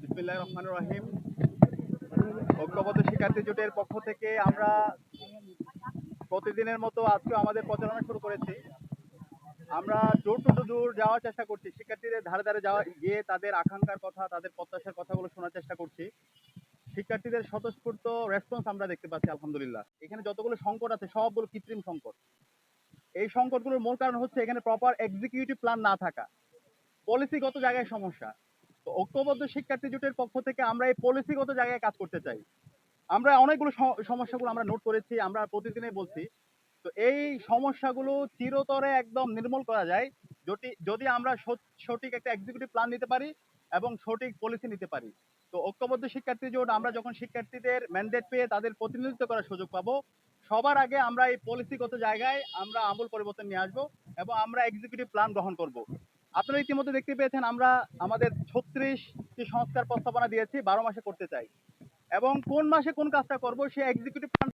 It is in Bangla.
বিসমিল্লাহ রহমান রহিম। ঐক্যবদ্ধ শিক্ষার্থী জোটের পক্ষ থেকে আমরা প্রতিদিনের মতো আজকে আমাদের প্রচারণা শুরু করেছি। আমরা ডোর টু ডোর যাওয়ার চেষ্টা করছি। শিক্ষার্থীদের ধারে ধারে যাওয়া, গিয়ে তাদের আকাঙ্ক্ষার কথা, তাদের প্রত্যাশার কথাগুলো শোনার চেষ্টা করছি। শিক্ষার্থীদের স্বতঃস্ফূর্ত রেসপন্স আমরা দেখতে পাচ্ছি, আলহামদুলিল্লাহ। এখানে যতগুলো সংকট আছে, সবগুলো কৃত্রিম সংকট। এই সংকটগুলোর মূল কারণ হচ্ছে এখানে প্রপার এক্সিকিউটিভ প্ল্যান না থাকা। পলিসিগত জায়গায় সমস্যা। ঐক্যবদ্ধ শিক্ষার্থী জোটের পক্ষ থেকে আমরা এই পলিসিগত জায়গায় কাজ করতে চাই। আমরা অনেকগুলো সমস্যাগুলো আমরা নোট করেছি, আমরা প্রতিদিনে বলছি। তো এই সমস্যাগুলো চিরতরে একদম নির্মূল করা যায়, যদি যদি আমরা সঠিক একটা এক্সিকিউটিভ প্ল্যান নিতে পারি এবং সঠিক পলিসি নিতে পারি। তো ঐক্যবদ্ধ শিক্ষার্থী জোট, আমরা যখন শিক্ষার্থীদের ম্যান্ডেট পেয়ে তাদের প্রতিনিধিত্ব করার সুযোগ পাবো, সবার আগে আমরা এই পলিসিগত জায়গায় আমরা আমূল পরিবর্তন নিয়ে আসব এবং আমরা এক্সিকিউটিভ প্ল্যান গ্রহণ করব। আপনারা ইতিমধ্যে দেখতে পেয়েছেন, আমরা আমাদের ছত্রিশটি সংস্কার প্রস্তাবনা দিয়েছি, বারো মাসে করতে চাই। এবং কোন মাসে কোন কাজটা করব, সে এক্সিকিউটিভ